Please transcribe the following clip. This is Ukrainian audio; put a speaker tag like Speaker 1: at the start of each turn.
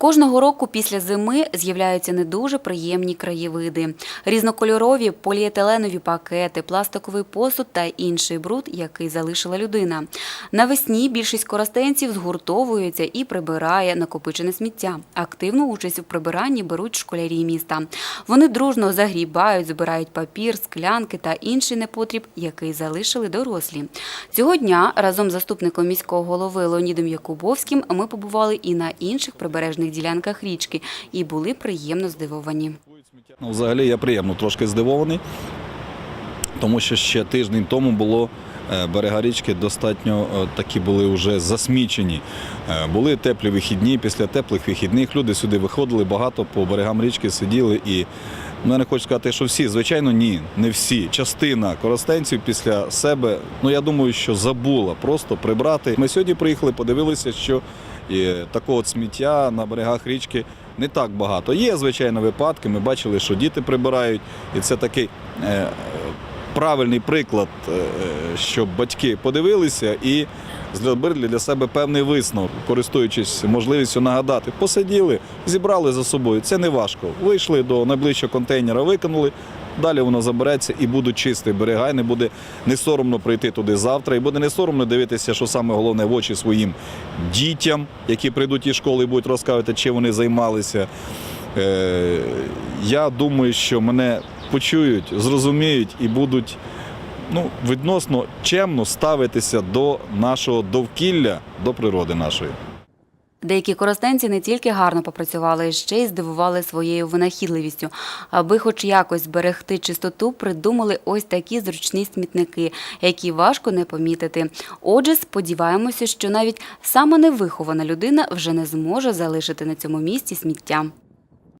Speaker 1: Кожного року після зими з'являються не дуже приємні краєвиди. Різнокольорові поліетиленові пакети, пластиковий посуд та інший бруд, який залишила людина. Навесні більшість коростенців згуртовується і прибирає накопичене сміття. Активну участь у прибиранні беруть школярі міста. Вони дружно загрібають, збирають папір, склянки та інший непотріб, який залишили дорослі. Цього дня разом з заступником міського голови Леонідом Якубовським ми побували і на інших прибережних ділянках річки і були приємно здивовані.
Speaker 2: Ну, взагалі я приємно трошки здивований, тому що ще тиждень тому було е, берега річки достатньо е, такі були вже засмічені. Е, Були теплі вихідні, після теплих вихідних люди сюди виходили багато по берегам річки сиділи і. Ну, я не хочу сказати, що всі, звичайно, ні, не всі. Частина коростенців після себе, ну я думаю, що забула просто прибрати. Ми сьогодні приїхали, подивилися, що такого сміття на берегах річки не так багато. Є, звичайно, випадки. Ми бачили, що діти прибирають, і це такий е, правильний приклад, е, щоб батьки подивилися і зробили для себе певний висновок, користуючись можливістю нагадати. Посиділи, зібрали за собою. Це не важко. Вийшли до найближчого контейнера, викинули. Далі воно забереться і будуть чисті берега, не буде не соромно прийти туди завтра, і буде не соромно дивитися, що саме головне в очі своїм дітям, які прийдуть із школи і будуть розказувати, чим вони займалися. Е, я думаю, що мене почують, зрозуміють і будуть ну, відносно чемно ставитися до нашого довкілля, до природи нашої.
Speaker 1: Деякі коростенці не тільки гарно попрацювали, ще й здивували своєю винахідливістю. Аби хоч якось зберегти чистоту, придумали ось такі зручні смітники, які важко не помітити. Отже, сподіваємося, що навіть сама невихована людина вже не зможе залишити на цьому місці сміття.